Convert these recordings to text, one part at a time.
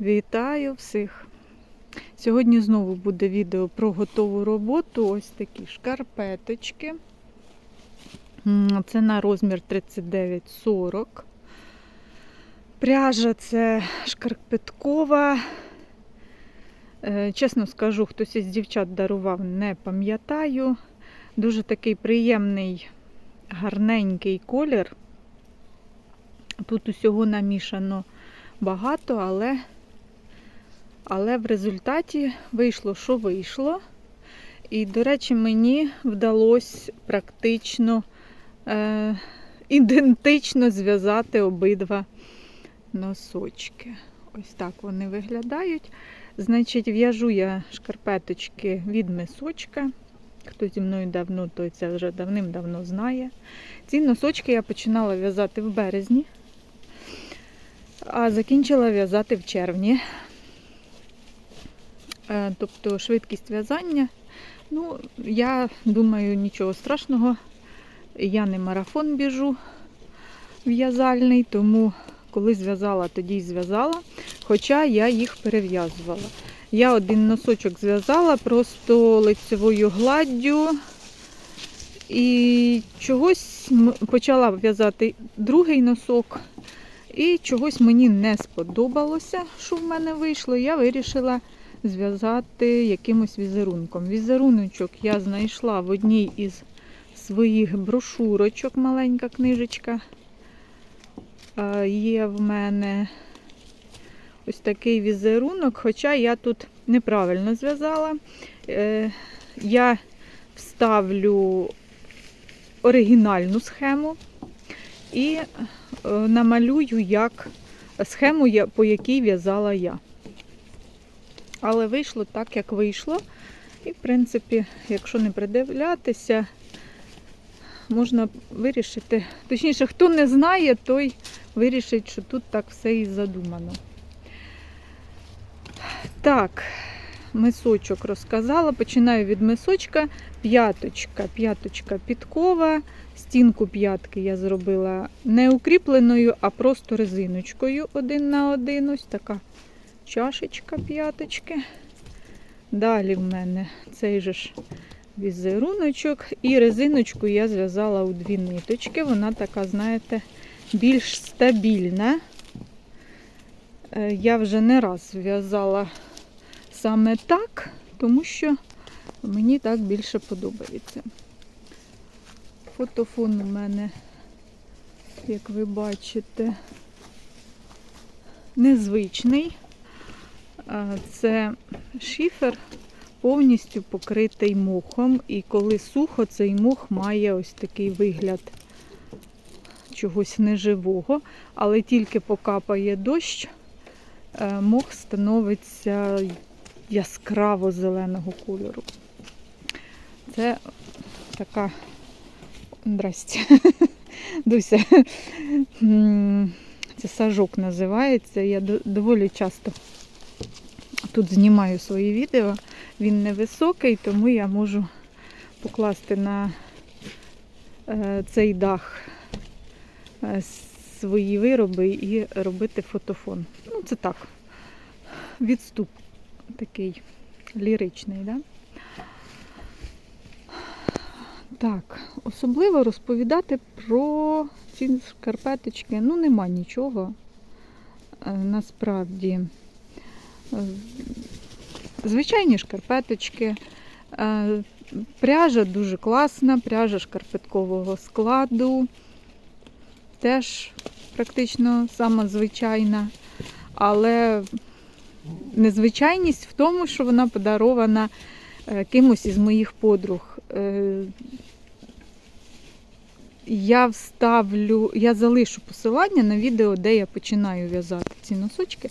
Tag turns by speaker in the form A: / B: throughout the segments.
A: Вітаю всіх! Сьогодні знову буде відео про готову роботу. Ось такі шкарпеточки. Це на розмір 39-40. Пряжа це шкарпеткова. Е, Чесно скажу, хтось із дівчат дарував, не пам'ятаю. Дуже такий приємний, гарненький колір. Тут усього намішано багато, але, але в результаті вийшло, що вийшло. І, до речі, мені вдалося практично е, ідентично зв'язати обидва носочки. Ось так вони виглядають. Значить, в'яжу я шкарпеточки від мисочка. Хто зі мною давно, той це вже давним-давно знає. Ці носочки я починала в'язати в березні а закінчила в'язати в червні. Е, Тобто швидкість в'язання. Ну, я думаю, нічого страшного. Я не марафон біжу в'язальний, тому коли зв'язала, тоді й зв'язала. Хоча я їх перев'язувала. Я один носочок зв'язала просто лицевою гладдю. І чогось почала в'язати другий носок. І чогось мені не сподобалося, що в мене вийшло. Я вирішила зв'язати якимось візерунком. Візеруночок я знайшла в одній із своїх брошурочок, маленька книжечка. Е, Є в мене ось такий візерунок, хоча я тут неправильно зв'язала. Е, Я вставлю оригінальну схему і е, намалюю як схему, по якій в'язала я. Але вийшло так, як вийшло. І, в принципі, якщо не придивлятися, можна вирішити. Точніше, хто не знає, той вирішить, що тут так все і задумано. Так, мисочок розказала. Починаю від мисочка. П'яточка, п'яточка підкова. Стінку п'ятки я зробила не укріпленою, а просто резиночкою один на один. Ось така чашечка п'яточки. Далі в мене цей же ж візеруночок. І резиночку я зв'язала у дві ниточки. Вона така, знаєте, більш стабільна. Е, Я вже не раз в'язала саме так, тому що мені так більше подобається. Фотофон у мене, як ви бачите, незвичний. Це шифер повністю покритий мохом, і коли сухо, цей мох має ось такий вигляд чогось неживого, але тільки покапає дощ, е, мох становиться яскраво зеленого кольору. Це така Здрасте. Дуся. Це сажок називається. Я доволі часто тут знімаю свої відео. Він невисокий, тому я можу покласти на е, цей дах е, свої вироби і робити фотофон. Ну, це так. Відступ такий ліричний, да? Так, особливо розповідати про ці шкарпеточки, ну нема нічого. Е, Насправді. Звичайні шкарпеточки. Е, Пряжа дуже класна, пряжа шкарпеткового складу. Теж практично сама звичайна. Але незвичайність в тому, що вона подарована е, кимось із моїх подруг. Е, Я вставлю, я залишу посилання на відео, де я починаю в'язати ці носочки.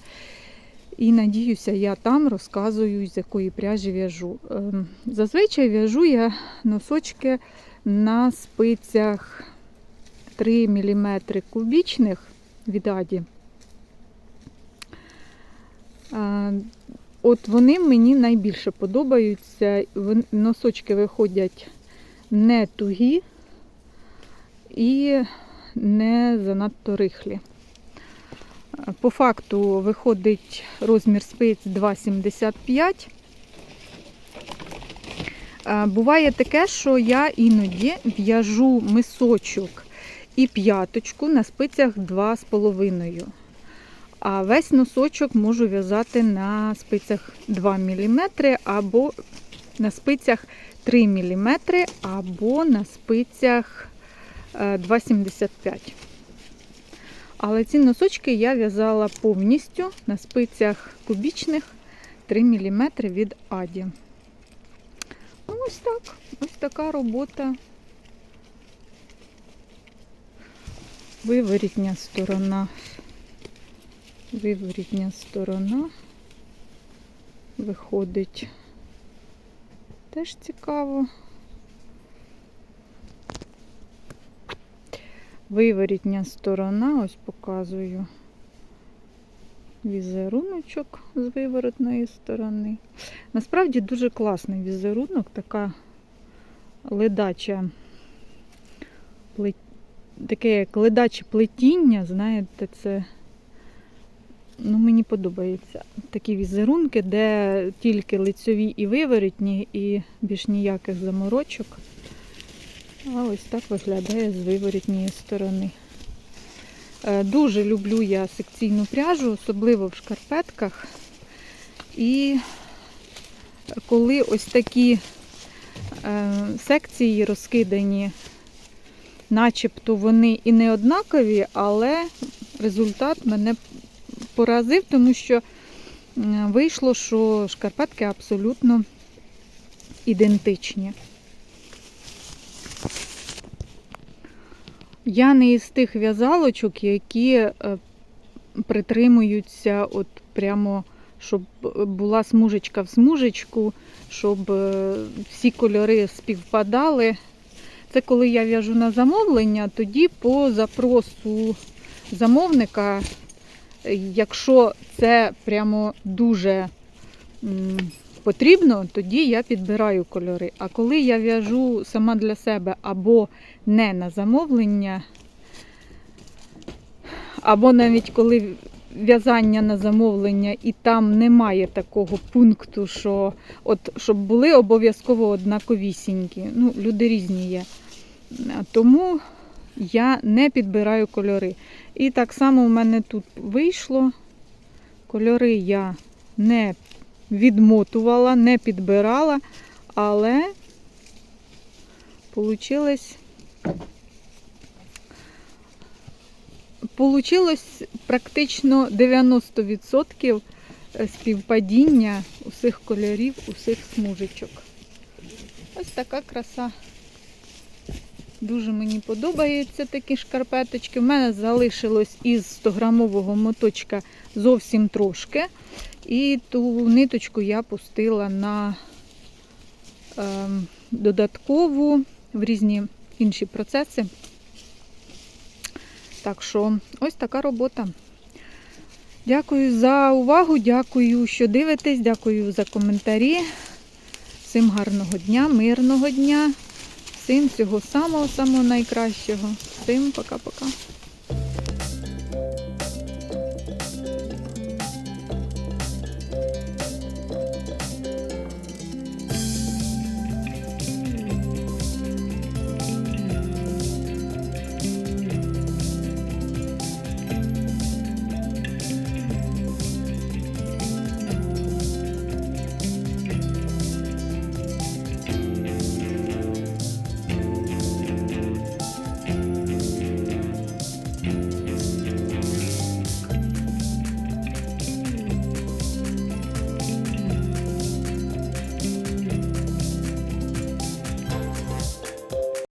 A: І надіюся, я там розказую, з якої пряжі в'яжу. Ем, Зазвичай в'яжу я носочки на спицях 3 мм кубічних від Аді. Е, От вони мені найбільше подобаються. Носочки виходять не тугі і не занадто рихлі. По факту виходить розмір спиць 2,75. Е, Буває таке, що я іноді в'яжу мисочок і п'яточку на спицях 2,5. А весь носочок можу в'язати на спицях 2 мм або на спицях 3 мм, або на спицях е, 2,75. Але ці носочки я в'язала повністю на спицях кубічних 3 мм від Аді. Ну, ось так. Ось така робота. Виворітня сторона. Виворітня сторона. Виходить. Теж цікаво. Виворітня сторона, ось показую візеруночок з виворотної сторони. Насправді дуже класний візерунок, така ледача, таке як ледаче плетіння, знаєте, це ну, мені подобається. Такі візерунки, де тільки лицьові і виворотні, і більш ніяких заморочок. А ось так виглядає з виворітньої сторони. Е, Дуже люблю я секційну пряжу, особливо в шкарпетках. І коли ось такі е, секції розкидані, начебто вони і не однакові, але результат мене поразив, тому що вийшло, що шкарпетки абсолютно ідентичні. Я не із тих в'язалочок, які е, притримуються от прямо, щоб була смужечка в смужечку, щоб е, всі кольори співпадали. Це коли я в'яжу на замовлення, тоді по запросу замовника, е, якщо це прямо дуже потрібно, тоді я підбираю кольори. А коли я в'яжу сама для себе або не на замовлення, або навіть коли в'язання на замовлення і там немає такого пункту, що от, щоб були обов'язково однаковісінькі. Ну, люди різні є. Тому я не підбираю кольори. І так само в мене тут вийшло. Кольори я не відмотувала, не підбирала, але получилось практично 90% співпадіння усіх кольорів, усіх смужечок. Ось така краса. Дуже мені подобаються такі шкарпеточки. У мене залишилось із 100-грамового моточка зовсім трошки. І ту ниточку я пустила на е, додаткову в різні інші процеси. Так що ось така робота. Дякую за увагу, дякую, що дивитесь, дякую за коментарі. Всім гарного дня, мирного дня, всім всього самого-самого найкращого. Всім пока-пока.